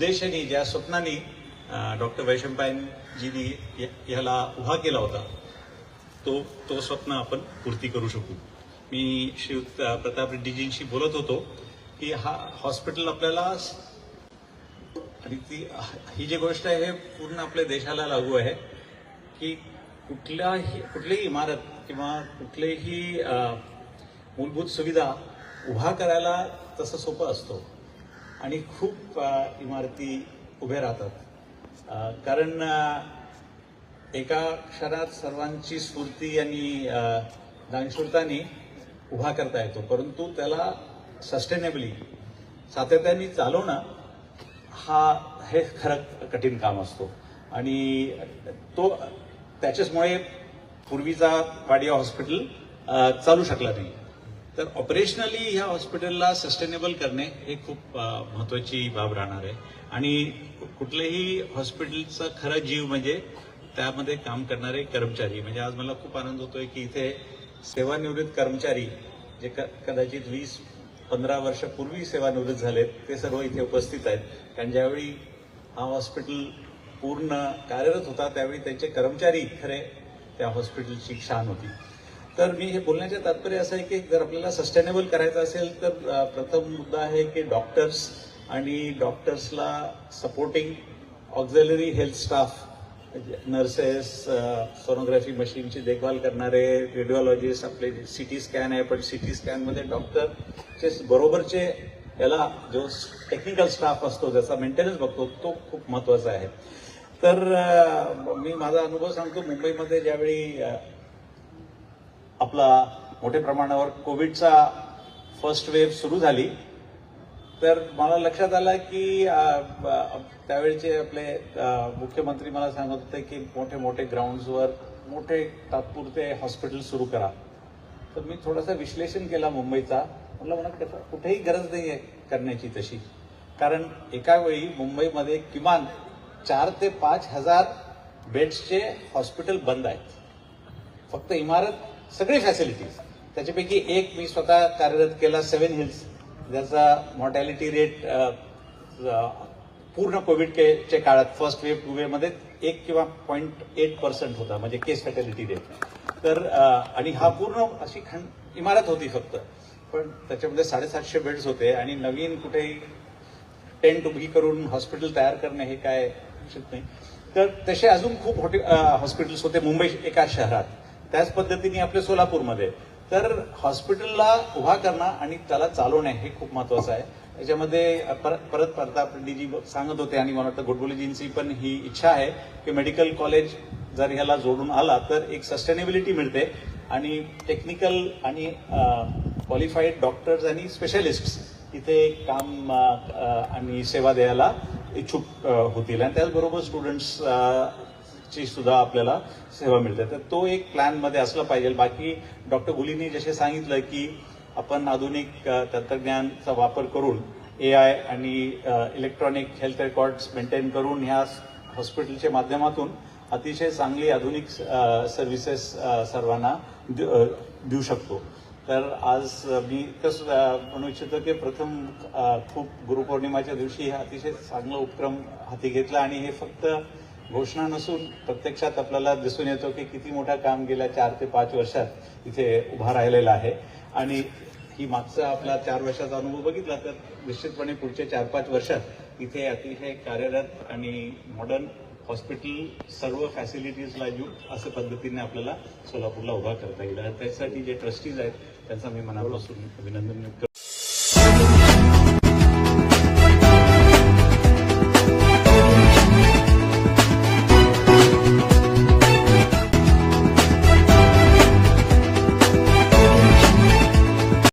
उद्देशाने ज्या स्वप्नाने डॉक्टर वैशंपायनजीनी ह्याला उभा केला होता तो तो स्वप्न आपण पूर्ती करू शकू. मी श्री प्रताप रेड्डीजींशी बोलत होतो की हा हॉस्पिटल आपल्याला आणि ती ही जी गोष्ट आहे हे पूर्ण आपल्या देशाला लागू आहे की कुठल्याही कुठलीही इमारत किंवा कुठलीही मूलभूत सुविधा उभा करायला तसं सोपं असतो. आणि खूप इमारती उभ्या राहतात. कारण एका क्षणात सर्वांची स्फूर्ती आणि दानशूरताने उभा करता येतो. परंतु त्याला सस्टेनेबली सातत्याने चालवणं हा हे खरं कठीण काम असतो. आणि तो त्याच्याचमुळे पूर्वीचा वाडिया हॉस्पिटल चालू शकला नाही. तर ऑपरेशनली ह्या हॉस्पिटलला सस्टेनेबल करणे हे खूप महत्वाची बाब राहणार आहे. आणि कुठलेही हॉस्पिटलचा खरा जीव म्हणजे त्यामध्ये काम करणारे कर्मचारी म्हणजे आज मला खूप आनंद होतोय की इथे सेवानिवृत्त कर्मचारी जे क- कदाचित वीस पंधरा वर्षापूर्वी सेवानिवृत्त झालेत ते सर्व इथे उपस्थित आहेत. कारण ज्यावेळी हा हॉस्पिटल पूर्ण कार्यरत होता त्यावेळी त्यांचे कर्मचारी खरे त्या हॉस्पिटलची शान होती. तर मी हे बोलण्याचे तात्पर्य असं आहे की जर आपल्याला सस्टेनेबल करायचं असेल तर प्रथम मुद्दा आहे की डॉक्टर्स आणि डॉक्टर्सला supporting auxiliary health staff nurses sonography मशीनची देखभाल करणारे रेडिओलॉजिस्ट आपले सिटी स्कॅन आहे पण सिटी स्कॅनमध्ये डॉक्टरचे बरोबरचे याला जो टेक्निकल स्टाफ असतो ज्याचा मेंटेनन्स बघतो तो खूप महत्त्वाचा आहे. तर मी माझा अनुभव सांगतो मुंबईमध्ये ज्यावेळी आपला मोठ्या प्रमाणावर कोविडचा फर्स्ट वेव्ह सुरू झाली. तर मला लक्षात आलं की त्यावेळचे आपले मुख्यमंत्री मला सांगत होते की मोठे मोठे ग्राउंड्सवर मोठे तात्पुरते हॉस्पिटल सुरू करा. तर मी थोडासा विश्लेषण केला मुंबईचा. म्हटलं म्हणत कसं कुठेही गरज नाही आहे करण्याची तशी. कारण एका वेळी मुंबईमध्ये किमान चार ते पाच हजार बेड्सचे हॉस्पिटल बंद आहेत. फक्त इमारत सगळी फॅसिलिटीज त्याच्यापैकी एक मी स्वतः कार्यरत केला सेव्हन हिल्स ज्याचा मॉर्टॅलिटी रेट पूर्ण कोविड के काळात फर्स्ट वेव्ह टू वेमध्ये एक किंवा पॉईंट एट पर्सेंट होता म्हणजे केस फॅटॅलिटी रेट तर आणि हा पूर्ण अशी खंड इमारत होती फक्त. पण त्याच्यामध्ये साडेसातशे बेड्स होते आणि नवीन कुठेही टेंट उभी करून हॉस्पिटल तयार करणे हे काय अपेक्षित नाही. तर तसे अजून खूप हॉटे हॉस्पिटल्स होते मुंबई एका शहरात. त्याच पद्धतीने आपल्या सोलापूरमध्ये. तर हॉस्पिटलला उभा करणं आणि त्याला चालवणे हे खूप महत्वाचं आहे. याच्यामध्ये परत परत प्रताप रेड्डीजी सांगत होते आणि मला वाटतं गोडबोलेजींची पण ही इच्छा आहे की मेडिकल कॉलेज जर ह्याला जोडून आला तर एक सस्टेनेबिलिटी मिळते आणि टेक्निकल आणि क्वालिफाईड डॉक्टर्स आणि स्पेशालिस्ट इथे काम आणि सेवा द्यायला इच्छुक होतील. आणि त्याचबरोबर स्टुडंट्स ची सुद्धा आपल्याला सेवा मिळते. तर तो एक प्लॅनमध्ये असला पाहिजे. बाकी डॉक्टर गुलींनी जसे सांगितलं की आपण आधुनिक तंत्रज्ञानचा वापर करून ए आय आणि इलेक्ट्रॉनिक हेल्थ रेकॉर्ड्स मेंटेन करून ह्या हॉस्पिटलच्या माध्यमातून अतिशय चांगली आधुनिक सर्व्हिसेस सर्वांना दे- देऊ शकतो. तर आज मी इतकंच म्हणू इच्छितो की प्रथम खूप गुरुपौर्णिमाच्या दिवशी हा अतिशय चांगला उपक्रम हाती घेतला आणि हे फक्त घोषणा नसून प्रत्यक्षात आपल्याला दिसून येतो की किती मोठं काम गेल्या चार ते पाच वर्षात इथे उभा राहिलेला आहे. आणि ही मागचा आपला चार वर्षाचा अनुभव बघितला तर निश्चितपणे पुढच्या चार पाच वर्षात इथे अतिशय कार्यरत आणि मॉडर्न हॉस्पिटल सर्व फॅसिलिटीजला येऊन असं पद्धतीने आपल्याला सोलापूरला उभा करता येईल. आणि त्यासाठी जे ट्रस्टीज आहेत त्यांचा मी मनापासून अभिनंदन